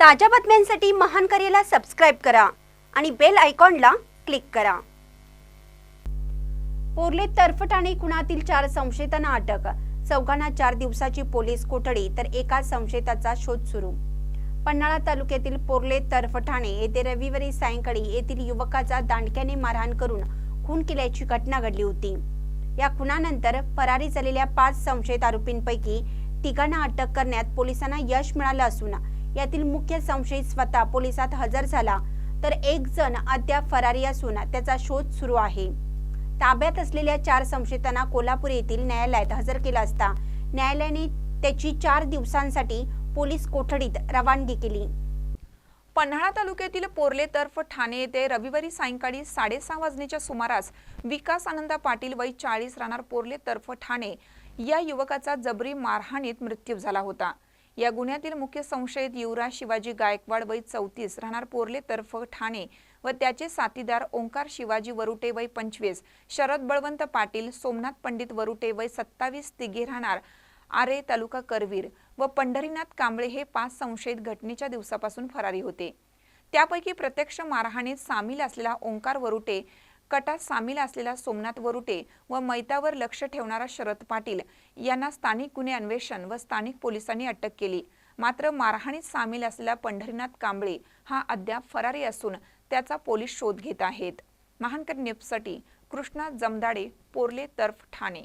ताज्या बातम्यांसाठी महान करेला सबस्क्राईब करा आणि बेल आयकॉनला क्लिक करा. पोर्ले तर्फटाणे खुणातील चार संशयितांना अटक? चौघांना चार दिवसाची पोलीस कोठडी तर एका संशयिताचा शोध सुरू. पन्हाळा तालुक्यातील पोर्ले तर्फठाणे येथे रविवारी सायंकाळी येथील युवकाचा दांडक्याने मारहाण करून खून केल्याची घटना घडली होती. या खुनानंतर फरारी झालेल्या पाच संशयित आरोपींपैकी तिघांना अटक करण्यात पोलिसांना यश मिळालं असून यातील मुख्य संशयित स्वतः पोलिसात हजर झाला तर एक जण अद्याप फरारी असून त्याचा शोध सुरू आहे. ताब्यात असलेल्या चार संशयितांना कोल्हापूर येथील न्यायालयात हजर केला असता न्यायालयाने त्याची चार दिवसांसाठी पोलीस कोठडीत रवानगी केली. पन्हाळा तालुक्यातील पोर्ले तर्फ ठाणे येथे रविवारी सायंकाळी साडेसहा वाजण्याच्या सुमारास विकास आनंद पाटील वय चाळीस राहणार पोर्ले तर्फ ठाणे या युवकाचा जबरी मारहाणीत मृत्यू झाला होता. या गुन्ह्यातील मुख्य संशयित युवराज शिवाजी गायकवाड वय चौतीस राहणार पोर्ले तर्फ ठाणे व त्याचे साथीदार ओंकार शिवाजी वरुटे वय पंचवीस शरद बळवंत पाटील सोमनाथ पंडित वरुटे वय सत्तावीस तिघे राहणार आरे तालुका करवीर व पंढरीनाथ कांबळे हे पाच संशयित घटनेच्या दिवसापासून फरारी होते. त्यापैकी प्रत्यक्ष मारहाणीत सामील असलेला ओंकार वरुटे कटात सामील असलेला सोमनाथ वरुटे व मैतावर लक्ष ठेवणारा शरद पाटील यांना स्थानिक गुन्हे अन्वेषण व स्थानिक पोलिसांनी अटक केली. मात्र मारहाणीत सामील असलेला पंढरीनाथ कांबळे हा अद्याप फरारी असून त्याचा पोलीस शोध घेत आहेत. महानकर न्यूजसाठी कृष्णा जमदाडे पोर्ले तर्फ ठाणे.